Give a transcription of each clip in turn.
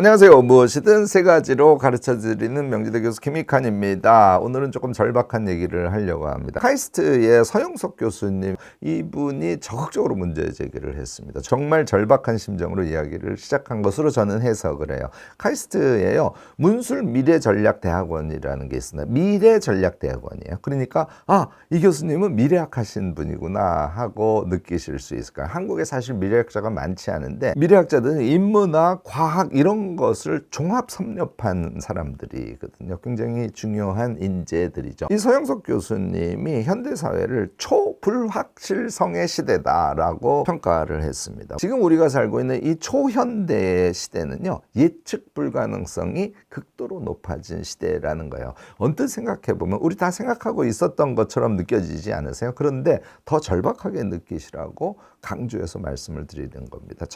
안녕하세요. 무엇이든 세 가지로 가르쳐 드리는 명지대 교수 김익환입니다. 오늘은 조금 절박한 얘기를 하려고 합니다. 카이스트의 서영석 교수님 이분이 적극적으로 문제 제기를 했습니다. 정말 절박한 심정으로 이야기를 시작한 것으로 저는 해석을 해요. 카이스트에요. 문술 미래 전략 대학원이라는 게 있습니다. 미래 전략 대학원이에요. 그러니까 아, 이 교수님은 미래학 하신 분이구나 하고 느끼실 수 있을 거예요. 한국에 사실 미래학자가 많지 않은데 미래학자들은 인문학, 과학 이런 것을 종합 섭렵한 사람들이거든요. 굉장히 중요한 인재들이죠. 이 서영석 교수님이 현대 사회를 초불확실성의 시대다라고 평가를 했습니다. 지금 우리가 살고 있는 이 초현대의 시대는요. 예측 불가능성이 극도로 높아진 시대라는 거예요. 언뜻 생각해 보면 우리 다 생각하고 있었던 것처럼 느껴지지 않으세요? 그런데 더 절박하게 느끼시라고 강조해서 말씀을 드리는 겁니다.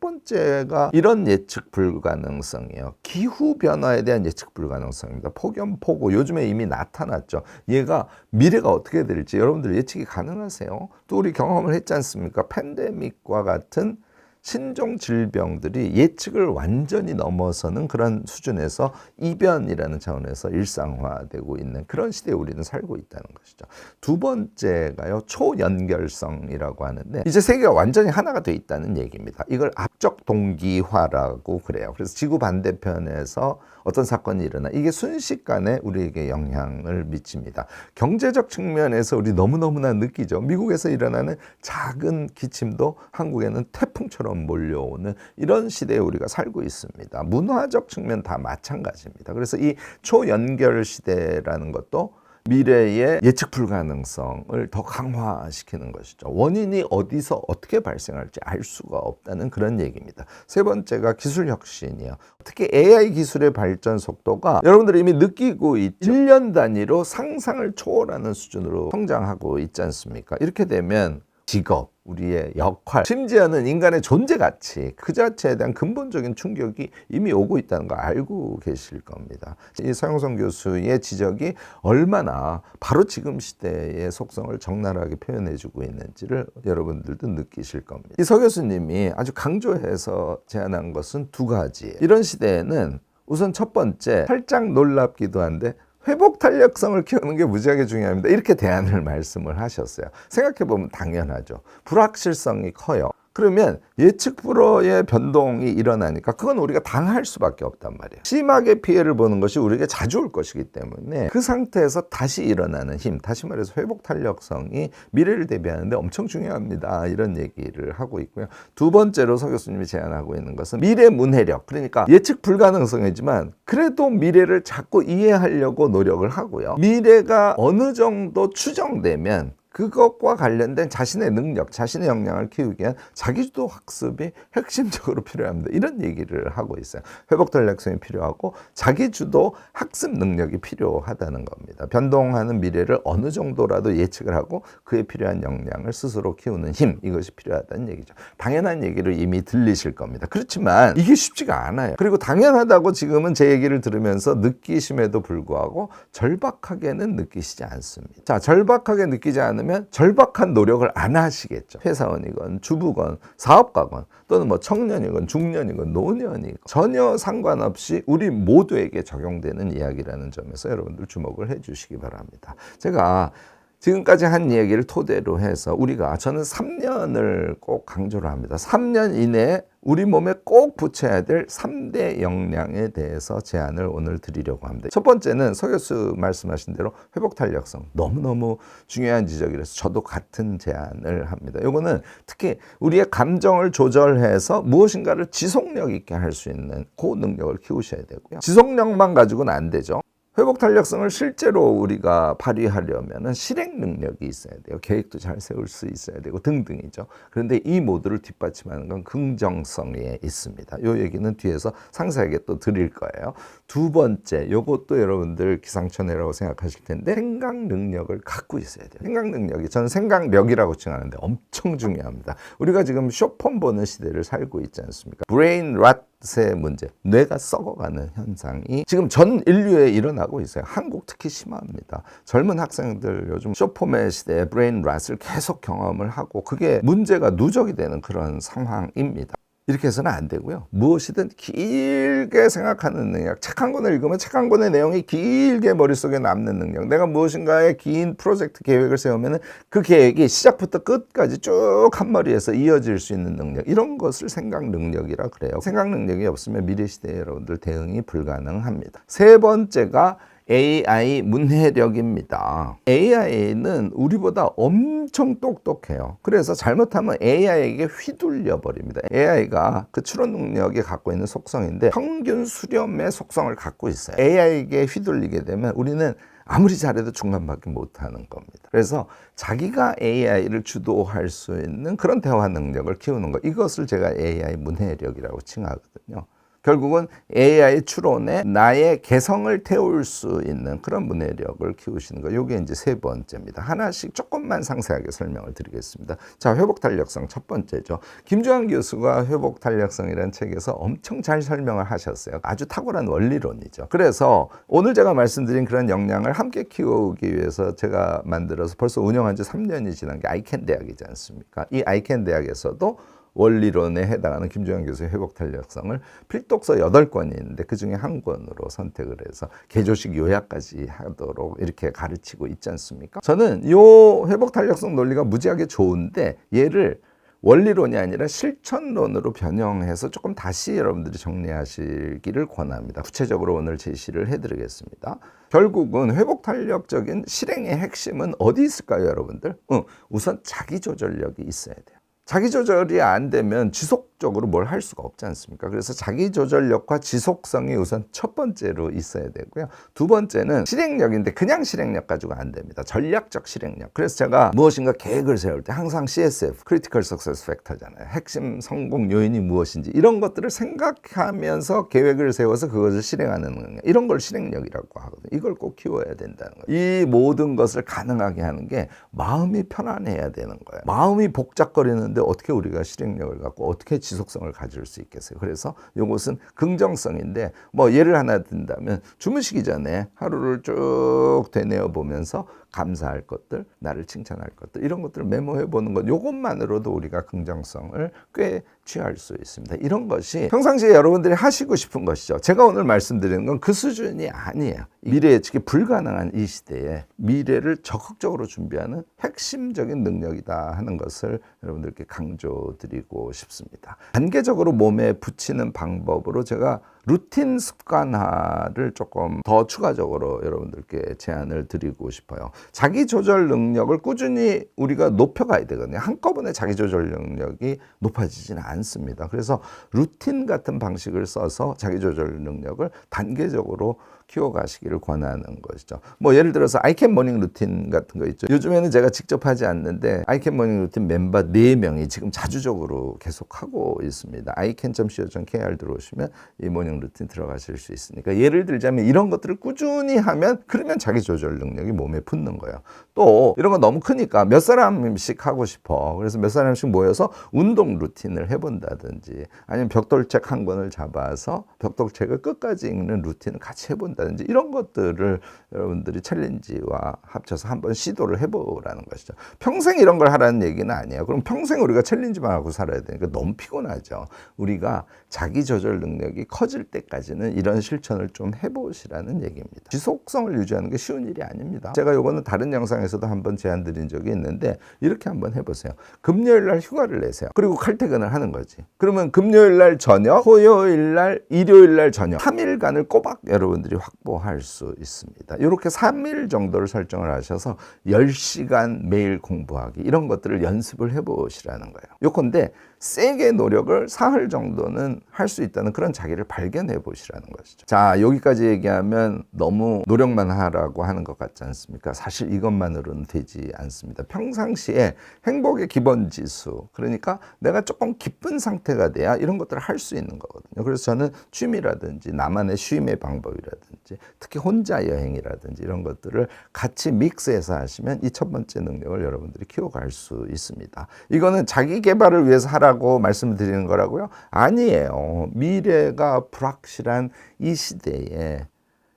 첫 번째가 이런 예측 불가능성이에요. 기후 변화에 대한 예측 불가능성입니다. 폭염, 폭우 요즘에 이미 나타났죠. 얘가 미래가 어떻게 될지 여러분들 예측이 가능하세요? 또 우리 경험을 했지 않습니까? 팬데믹과 같은 신종 질병들이 예측을 완전히 넘어서는 그런 수준에서 이변이라는 차원에서 일상화되고 있는 그런 시대에 우리는 살고 있다는 것이죠. 두 번째가요, 초연결성이라고 하는데 이제 세계가 완전히 하나가 돼 있다는 얘기입니다. 이걸 압적 동기화라고 그래요. 그래서 지구 반대편에서 어떤 사건이 일어나 이게 순식간에 우리에게 영향을 미칩니다. 경제적 측면에서 우리 너무너무나 느끼죠. 미국에서 일어나는 작은 기침도 한국에는 태풍처럼 몰려오는 이런 시대에 우리가 살고 있습니다. 문화적 측면 다 마찬가지입니다. 그래서 이 초연결 시대라는 것도 미래의 예측 불가능성을 더 강화시키는 것이죠. 원인이 어디서 어떻게 발생할지 알 수가 없다는 그런 얘기입니다. 세 번째가 기술 혁신이에요. 특히 AI 기술의 발전 속도가 여러분들이 이미 느끼고 있죠. 1년 단위로 상상을 초월하는 수준으로 성장하고 있지 않습니까? 이렇게 되면 직업, 우리의 역할, 심지어는 인간의 존재 가치 그 자체에 대한 근본적인 충격이 이미 오고 있다는 거 알고 계실 겁니다. 이 서영선 교수의 지적이 얼마나 바로 지금 시대의 속성을 적나라하게 표현해주고 있는지를 여러분들도 느끼실 겁니다. 이 서 교수님이 아주 강조해서 제안한 것은 두 가지. 이런 시대에는 우선 첫 번째 살짝 놀랍기도 한데 회복 탄력성을 키우는 게 무지하게 중요합니다. 이렇게 대안을 말씀을 하셨어요. 생각해 보면 당연하죠. 불확실성이 커요. 그러면 예측 불허의 변동이 일어나니까 그건 우리가 당할 수밖에 없단 말이에요. 심하게 피해를 보는 것이 우리에게 자주 올 것이기 때문에 그 상태에서 다시 일어나는 힘, 다시 말해서 회복 탄력성이 미래를 대비하는데 엄청 중요합니다. 이런 얘기를 하고 있고요. 두 번째로 서 교수님이 제안하고 있는 것은 미래 문해력, 그러니까 예측 불가능성이지만 그래도 미래를 자꾸 이해하려고 노력을 하고요. 미래가 어느 정도 추정되면 그것과 관련된 자신의 능력, 자신의 역량을 키우기 위한 자기주도 학습이 핵심적으로 필요합니다. 이런 얘기를 하고 있어요. 회복 탄력성이 필요하고 자기주도 학습 능력이 필요하다는 겁니다. 변동하는 미래를 어느 정도라도 예측을 하고 그에 필요한 역량을 스스로 키우는 힘 이것이 필요하다는 얘기죠. 당연한 얘기를 이미 들리실 겁니다. 그렇지만 이게 쉽지가 않아요. 그리고 당연하다고 지금은 제 얘기를 들으면서 느끼심에도 불구하고 절박하게는 느끼시지 않습니다. 자, 절박하게 느끼지 않 으면 절박한 노력을 안 하시겠죠. 회사원이건 주부건 사업가건 또는 뭐 청년이건 중년이건 노년이건 전혀 상관없이 우리 모두에게 적용되는 이야기라는 점에서 여러분들 주목을 해 주시기 바랍니다. 제가 지금까지 한 이야기를 토대로 해서 우리가 저는 3년을 꼭 강조를 합니다. 3년 이내에 우리 몸에 꼭 붙여야 될 3대 역량에 대해서 제안을 오늘 드리려고 합니다. 첫 번째는 서 교수 말씀하신 대로 회복 탄력성. 너무너무 중요한 지적이라서 저도 같은 제안을 합니다. 요거는 특히 우리의 감정을 조절해서 무엇인가를 지속력 있게 할 수 있는 그 능력을 키우셔야 되고요. 지속력만 가지고는 안 되죠. 회복 탄력성을 실제로 우리가 발휘하려면 실행 능력이 있어야 돼요. 계획도 잘 세울 수 있어야 되고 등등이죠. 그런데 이 모두를 뒷받침하는 건 긍정성에 있습니다. 요 얘기는 뒤에서 상세하게 또 드릴 거예요. 두 번째, 요것도 여러분들 기상천외라고 생각하실 텐데 생각 능력을 갖고 있어야 돼요. 생각 능력이 저는 생각력이라고 칭하는데 엄청 중요합니다. 우리가 지금 쇼폰 보는 시대를 살고 있지 않습니까? 브레인 랏 번째 문제, 뇌가 썩어가는 현상이 지금 전 인류에 일어나고 있어요. 한국 특히 심합니다. 젊은 학생들 요즘 쇼포맷 시대에 브레인 랏을 계속 경험을 하고 그게 문제가 누적이 되는 그런 상황입니다. 이렇게 해서는 안 되고요. 무엇이든 길게 생각하는 능력. 책 한 권을 읽으면 책 한 권의 내용이 길게 머릿속에 남는 능력. 내가 무엇인가의 긴 프로젝트 계획을 세우면 그 계획이 시작부터 끝까지 쭉 한 머리에서 이어질 수 있는 능력. 이런 것을 생각 능력이라 그래요. 생각 능력이 없으면 미래 시대에 여러분들 대응이 불가능합니다. 세 번째가 AI 문해력입니다. AI는 우리보다 엄청 똑똑해요. 그래서 잘못하면 AI에게 휘둘려 버립니다. AI가 그 추론 능력이 갖고 있는 속성인데 평균 수렴의 속성을 갖고 있어요. AI에게 휘둘리게 되면 우리는 아무리 잘해도 중간밖에 못하는 겁니다. 그래서 자기가 AI를 주도할 수 있는 그런 대화 능력을 키우는 것 이것을 제가 AI 문해력이라고 칭하거든요. 결국은 AI 추론에 나의 개성을 태울 수 있는 그런 문해력을 키우시는 거. 이게 이제 세 번째입니다. 하나씩 조금만 상세하게 설명을 드리겠습니다. 자, 회복 탄력성 첫 번째죠. 김주환 교수가 회복 탄력성이라는 책에서 엄청 잘 설명을 하셨어요. 아주 탁월한 원리론이죠. 그래서 오늘 제가 말씀드린 그런 역량을 함께 키우기 위해서 제가 만들어서 벌써 운영한 지 3년이 지난 게 아이캔 대학이지 않습니까? 이 아이캔 대학에서도 원리론에 해당하는 김종현 교수의 회복 탄력성을 필독서 8권이 있는데 그 중에 한 권으로 선택을 해서 개조식 요약까지 하도록 이렇게 가르치고 있지 않습니까? 저는 요 회복 탄력성 논리가 무지하게 좋은데 얘를 원리론이 아니라 실천론으로 변형해서 조금 다시 여러분들이 정리하시기를 권합니다. 구체적으로 오늘 제시를 해드리겠습니다. 결국은 회복 탄력적인 실행의 핵심은 어디 있을까요, 여러분들? 어, 우선 자기 조절력이 있어야 돼요. 자기 조절이 안 되면 지속 적으로 뭘 할 수가 없지 않습니까? 그래서 자기 조절력과 지속성이 우선 첫 번째로 있어야 되고요. 두 번째는 실행력인데 그냥 실행력 가지고 안 됩니다. 전략적 실행력. 그래서 제가 무엇인가 계획을 세울 때 항상 CSF, Critical Success Factor잖아요. 핵심 성공 요인이 무엇인지 이런 것들을 생각하면서 계획을 세워서 그것을 실행하는 능력. 이런 걸 실행력이라고 하거든요. 이걸 꼭 키워야 된다는 거예요. 이 모든 것을 가능하게 하는 게 마음이 편안해야 되는 거예요. 마음이 복잡거리는데 어떻게 우리가 실행력을 갖고 어떻게 지속성을 가질 수 있겠어요. 그래서 이것은 긍정성인데 뭐 예를 하나 든다면 주무시기 전에 하루를 쭉 되뇌어 보면서 감사할 것들, 나를 칭찬할 것들 이런 것들을 메모해 보는 것 이것만으로도 우리가 긍정성을 꽤 취할 수 있습니다. 이런 것이 평상시에 여러분들이 하시고 싶은 것이죠. 제가 오늘 말씀드리는 건 그 수준이 아니에요. 미래 예측이 불가능한 이 시대에 미래를 적극적으로 준비하는 핵심적인 능력이다 하는 것을 여러분들께 강조드리고 싶습니다. 단계적으로 몸에 붙이는 방법으로 제가 루틴 습관화를 조금 더 추가적으로 여러분들께 제안을 드리고 싶어요. 자기 조절 능력을 꾸준히 우리가 높여가야 되거든요. 한꺼번에 자기 조절 능력이 높아지지는 않습니다. 그래서 루틴 같은 방식을 써서 자기 조절 능력을 단계적으로 키워가시기를 권하는 것이죠. 뭐 예를 들어서 아이캔 모닝 루틴 같은 거 있죠. 요즘에는 제가 직접 하지 않는데 아이캔 모닝 루틴 멤버 4명이 지금 자주적으로 계속 하고 있습니다. ican.co.kr 들어오시면 이 모닝 루틴 들어가실 수 있으니까 예를 들자면 이런 것들을 꾸준히 하면 그러면 자기 조절 능력이 몸에 붙는 거예요. 또 이런 거 너무 크니까 몇 사람씩 하고 싶어. 그래서 몇 사람씩 모여서 운동 루틴을 해본다든지 아니면 벽돌책 한 권을 잡아서 벽돌책을 끝까지 읽는 루틴을 같이 해본다. 한다든지 이런 것들을 여러분들이 챌린지와 합쳐서 한번 시도를 해보라는 것이죠. 평생 이런 걸 하라는 얘기는 아니에요. 그럼 평생 우리가 챌린지만 하고 살아야 되니까 너무 피곤하죠. 우리가 자기 조절 능력이 커질 때까지는 이런 실천을 좀 해보시라는 얘기입니다. 지속성을 유지하는 게 쉬운 일이 아닙니다. 제가 요거는 다른 영상에서도 한번 제안 드린 적이 있는데 이렇게 한번 해보세요. 금요일 날 휴가를 내세요. 그리고 칼퇴근을 하는 거지. 그러면 금요일 날 저녁, 토요일 날, 일요일 날 저녁 3일간을 꼬박 여러분들이 확 보할 수 있습니다. 이렇게 3일 정도를 설정을 하셔서 10시간 매일 공부하기 이런 것들을 연습을 해보시라는 거예요. 요건데 세게 노력을 사흘 정도는 할 수 있다는 그런 자기를 발견해 보시라는 것이죠. 자, 여기까지 얘기하면 너무 노력만 하라고 하는 것 같지 않습니까? 사실 이것만으로는 되지 않습니다. 평상시에 행복의 기본 지수, 그러니까 내가 조금 기쁜 상태가 돼야 이런 것들을 할 수 있는 거거든요. 그래서 저는 취미라든지 나만의 쉼의 방법이라든지 특히 혼자 여행이라든지 이런 것들을 같이 믹스해서 하시면 이 첫 번째 능력을 여러분들이 키워갈 수 있습니다. 이거는 자기 개발을 위해서 하라 고 말씀을 드리는 거라고요? 아니에요. 미래가 불확실한 이 시대에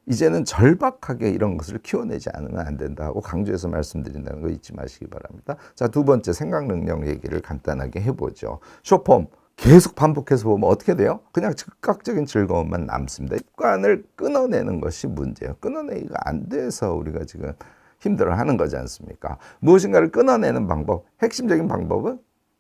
이제는 절박하게 이런 것을 키워내지 않으면 안 된다고 강조해서 말씀드린다는 거 잊지 마시기 바랍니다. 자, 두 번째 생각 능력 얘기를 간단하게 해보죠. 쇼폼. 계속 반복해서 보면 어떻게 돼요? 그냥 즉각적인 즐거움만 남습니다. 습관을 끊어내는 것이 문제예요. 끊어내기가 안 돼서 우리가 지금 힘들어 하는 거지 않습니까? 무엇인가를 끊어내는 방법, 핵심적인 방법은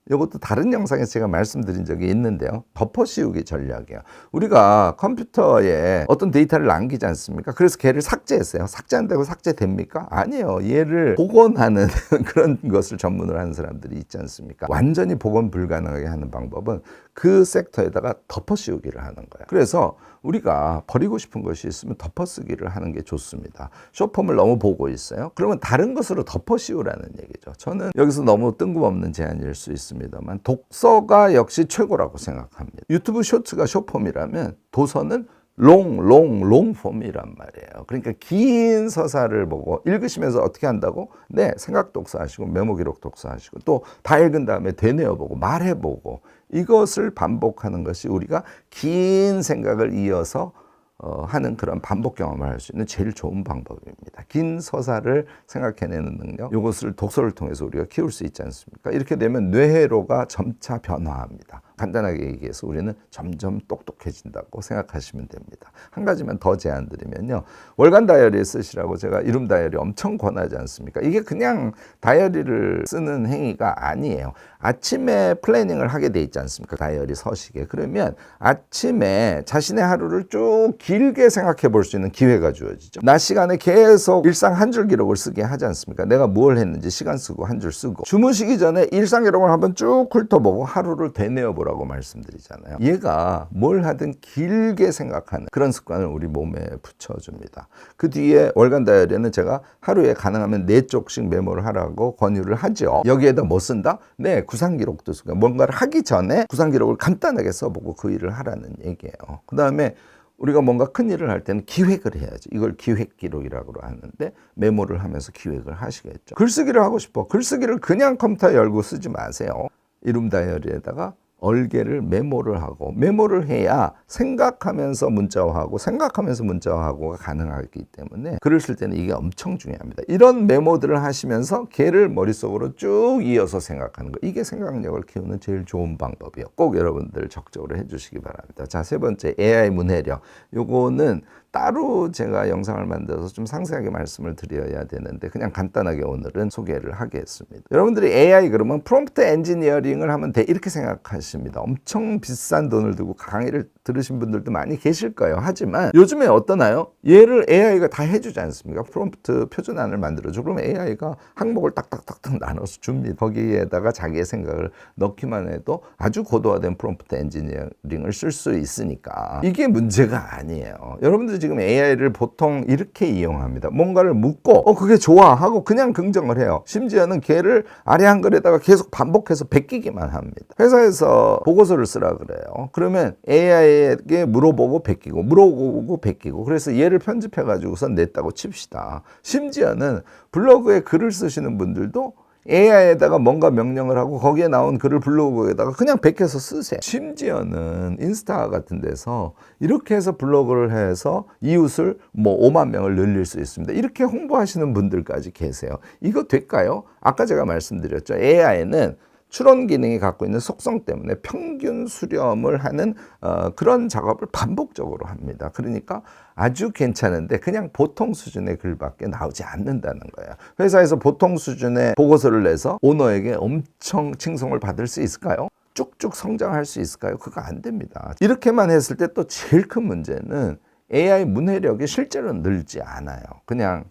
이것도 다른 영상에서 제가 말씀드린 적이 있는데요. 덮어 씌우기 전략이에요. 우리가 컴퓨터에 어떤 데이터를 남기지 않습니까? 그래서 걔를 삭제했어요. 삭제한다고 삭제됩니까? 아니에요. 얘를 복원하는 그런 것을 전문으로 하는 사람들이 있지 않습니까? 완전히 복원 불가능하게 하는 방법은 그 섹터에다가 덮어 씌우기를 하는 거예요. 그래서 우리가 버리고 싶은 것이 있으면 덮어쓰기를 하는 게 좋습니다. 쇼폼을 너무 보고 있어요. 그러면 다른 것으로 덮어 씌우라는 얘기죠. 저는 여기서 너무 뜬금없는 제안일 수 있습니다만 독서가 역시 최고라고 생각합니다. 유튜브 쇼츠가 쇼폼이라면 도서는 롱, 롱, 롱폼이란 말이에요. 그러니까 긴 서사를 보고 읽으시면서 어떻게 한다고? 네, 생각 독서하시고 메모 기록 독서하시고 또 다 읽은 다음에 되뇌어보고 말해보고 이것을 반복하는 것이 우리가 긴 생각을 이어서 어, 하는 그런 반복 경험을 할 수 있는 제일 좋은 방법입니다. 긴 서사를 생각해내는 능력, 이것을 독서를 통해서 우리가 키울 수 있지 않습니까? 이렇게 되면 뇌회로가 점차 변화합니다. 간단하게 얘기해서 우리는 점점 똑똑해진다고 생각하시면 됩니다. 한 가지만 더 제안 드리면요. 월간 다이어리 쓰시라고 제가 이름 다이어리 엄청 권하지 않습니까? 이게 그냥 다이어리를 쓰는 행위가 아니에요. 아침에 플래닝을 하게 돼 있지 않습니까? 다이어리 서식에. 그러면 아침에 자신의 하루를 쭉 길게 생각해 볼 수 있는 기회가 주어지죠. 낮 시간에 계속 일상 한 줄 기록을 쓰게 하지 않습니까? 내가 뭘 했는지 시간 쓰고 한 줄 쓰고 주무시기 전에 일상 기록을 한번 쭉 훑어보고 하루를 되뇌어 보라고 말씀드리잖아요. 얘가 뭘 하든 길게 생각하는 그런 습관을 우리 몸에 붙여줍니다. 그 뒤에 월간 다이어리는 제가 하루에 가능하면 네 쪽씩 메모를 하라고 권유를 하죠. 여기에다 뭐 쓴다? 네, 구상 기록도 쓰고 뭔가를 하기 전에 구상 기록을 간단하게 써보고 그 일을 하라는 얘기예요. 그 다음에 우리가 뭔가 큰 일을 할 때는 기획을 해야지. 이걸 기획 기록이라고 하는데 메모를 하면서 기획을 하시겠죠. 글쓰기를 하고 싶어. 글쓰기를 그냥 컴퓨터 열고 쓰지 마세요. 이름 다이어리에다가 얼개를 메모를 하고 메모를 해야 생각하면서 문자화하고 생각하면서 문자화하고가 가능하기 때문에 글을 쓸 때는 이게 엄청 중요합니다. 이런 메모들을 하시면서 걔를 머릿속으로 쭉 이어서 생각하는 거 이게 생각력을 키우는 제일 좋은 방법이에요. 꼭 여러분들 적극적으로 해주시기 바랍니다. 자 세 번째 AI 문해력 요거는 따로 제가 영상을 만들어서 좀 상세하게 말씀을 드려야 되는데 그냥 간단하게 오늘은 소개를 하겠습니다. 여러분들이 AI 그러면 프롬프트 엔지니어링을 하면 돼 이렇게 생각하십니다. 엄청 비싼 돈을 들고 강의를 들으신 분들도 많이 계실 거예요. 하지만 요즘에 어떠나요? 얘를 AI가 다 해주지 않습니까? 프롬프트 표준안을 만들어줘. 그럼 AI가 항목을 딱딱딱딱 나눠서 줍니다. 거기에다가 자기의 생각을 넣기만 해도 아주 고도화된 프롬프트 엔지니어링을 쓸 수 있으니까 이게 문제가 아니에요. 여러분들 지금 AI를 보통 이렇게 이용합니다. 뭔가를 묻고 어 그게 좋아 하고 그냥 긍정을 해요. 심지어는 걔를 아래 한글에다가 계속 반복해서 베끼기만 합니다. 회사에서 보고서를 쓰라 그래요. 그러면 AI에게 물어보고 베끼고 물어보고 베끼고 그래서 얘를 편집해 가지고선 냈다고 칩시다. 심지어는 블로그에 글을 쓰시는 분들도 AI에다가 뭔가 명령을 하고 거기에 나온 글을 블로그에다가 그냥 베껴서 쓰세요. 심지어는 인스타 같은 데서 이렇게 해서 블로그를 해서 이웃을 뭐 5만 명을 늘릴 수 있습니다. 이렇게 홍보하시는 분들까지 계세요. 이거 될까요? 아까 제가 말씀드렸죠. AI는 추론 기능이 갖고 있는 속성 때문에 평균 수렴을 하는 어, 그런 작업을 반복적으로 합니다. 그러니까 아주 괜찮은데 그냥 보통 수준의 글밖에 나오지 않는다는 거예요. 회사에서 보통 수준의 보고서를 내서 오너에게 엄청 칭송을 받을 수 있을까요? 쭉쭉 성장할 수 있을까요? 그거 안 됩니다. 이렇게만 했을 때 또 제일 큰 문제는 AI 문해력이 실제로 늘지 않아요. 그냥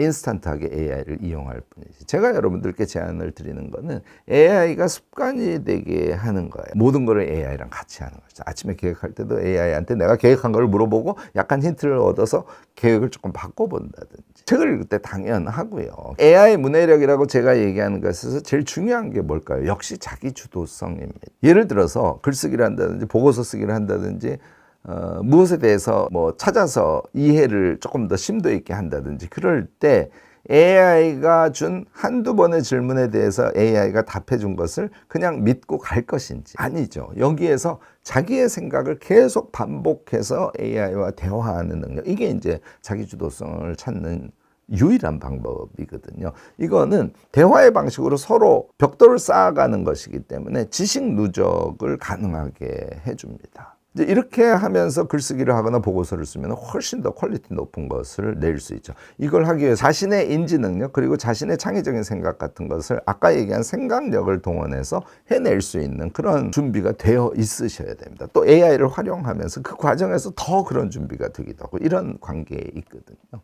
인스턴트하게 AI를 이용할 뿐이지. 제가 여러분들께 제안을 드리는 거는 AI가 습관이 되게 하는 거예요. 모든 거를 AI랑 같이 하는 거죠. 아침에 계획할 때도 AI한테 내가 계획한 걸 물어보고 약간 힌트를 얻어서 계획을 조금 바꿔본다든지. 책을 읽을 때 당연하고요. AI 문해력이라고 제가 얘기하는 것에서 제일 중요한 게 뭘까요? 역시 자기 주도성입니다. 예를 들어서 글쓰기를 한다든지 보고서 쓰기를 한다든지 어, 무엇에 대해서 뭐 찾아서 이해를 조금 더 심도 있게 한다든지 그럴 때 AI가 준 한두 번의 질문에 대해서 AI가 답해 준 것을 그냥 믿고 갈 것인지 아니죠. 여기에서 자기의 생각을 계속 반복해서 AI와 대화하는 능력 이게 이제 자기 주도성을 찾는 유일한 방법이거든요. 이거는 대화의 방식으로 서로 벽돌을 쌓아가는 것이기 때문에 지식 누적을 가능하게 해줍니다. 이제 이렇게 하면서 글쓰기를 하거나 보고서를 쓰면 훨씬 더 퀄리티 높은 것을 낼 수 있죠. 이걸 하기 위해 자신의 인지 능력 그리고 자신의 창의적인 생각 같은 것을 아까 얘기한 생각력을 동원해서 해낼 수 있는 그런 준비가 되어 있으셔야 됩니다. 또 AI를 활용하면서 그 과정에서 더 그런 준비가 되기도 하고 이런 관계에 있거든요.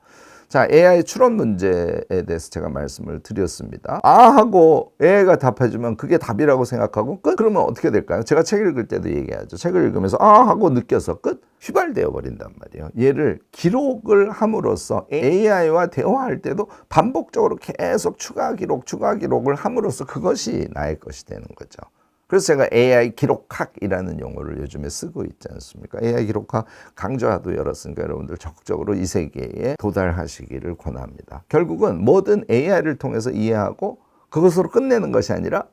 자, AI 추론 문제에 대해서 제가 말씀을 드렸습니다. 아 하고 AI가 답해주면 그게 답이라고 생각하고 끝? 그러면 어떻게 될까요? 제가 책 읽을 때도 얘기하죠. 책을 읽으면서 아 하고 느껴서 끝? 휘발되어 버린단 말이에요. 얘를 기록을 함으로써 AI와 대화할 때도 반복적으로 계속 추가 기록, 추가 기록을 함으로써 그것이 나의 것이 되는 거죠. 그래서 제가 AI 기록학이라는 용어를 요즘에 쓰고 있지 않습니까? AI 기록학 강좌도 열었으니까 여러분들 적극적으로 이 세계에 도달하시기를 권합니다. 결국은 뭐든 AI를 통해서 이해하고 그것으로 끝내는 것이 아니라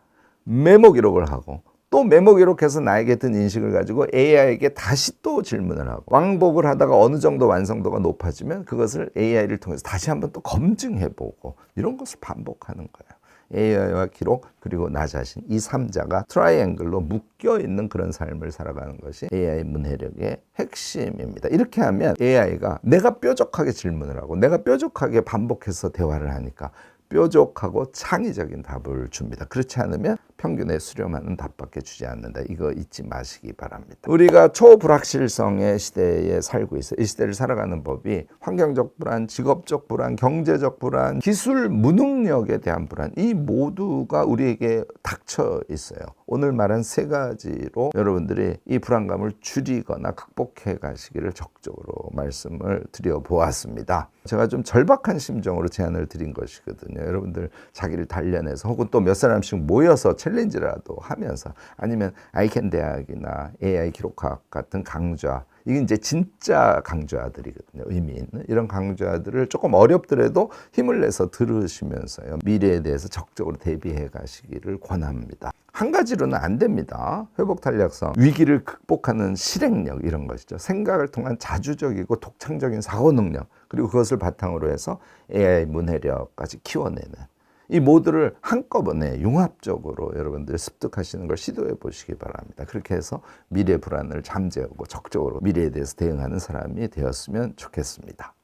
메모 기록을 하고 또 메모 기록해서 나에게 든 인식을 가지고 AI에게 다시 또 질문을 하고 왕복을 하다가 어느 정도 완성도가 높아지면 그것을 AI를 통해서 다시 한번 또 검증해 보고 이런 것을 반복하는 거예요. AI와 기록 그리고 나 자신 이 삼자가 트라이앵글로 묶여 있는 그런 삶을 살아가는 것이 AI 문해력의 핵심입니다. 이렇게 하면 AI가 내가 뾰족하게 질문을 하고 내가 뾰족하게 반복해서 대화를 하니까 뾰족하고 창의적인 답을 줍니다. 그렇지 않으면 평균에 수렴하는 답밖에 주지 않는다. 이거 잊지 마시기 바랍니다. 우리가 초불확실성의 시대에 살고 있어요. 이 시대를 살아가는 법이 환경적 불안, 직업적 불안, 경제적 불안, 기술 무능력에 대한 불안 이 모두가 우리에게 닥쳐 있어요. 오늘 말한 세 가지로 여러분들이 이 불안감을 줄이거나 극복해 가시기를 적극적으로 말씀을 드려 보았습니다. 제가 좀 절박한 심정으로 제안을 드린 것이거든요. 여러분들 자기를 단련해서 혹은 또 몇 사람씩 모여서 챌린지라도 하면서 아니면 아이캔 대학이나 AI 기록학 같은 강좌 이게 이제 진짜 강좌들이거든요. 의미 있는 이런 강좌들을 조금 어렵더라도 힘을 내서 들으시면서요. 미래에 대해서 적극적으로 대비해 가시기를 권합니다. 한 가지로는 안 됩니다. 회복 탄력성, 위기를 극복하는 실행력 이런 것이죠. 생각을 통한 자주적이고 독창적인 사고 능력, 그리고 그것을 바탕으로 해서 AI 문해력까지 키워내는 이 모두를 한꺼번에 융합적으로 여러분들 습득하시는 걸 시도해 보시기 바랍니다. 그렇게 해서 미래 불안을 잠재우고 적극적으로 미래에 대해서 대응하는 사람이 되었으면 좋겠습니다.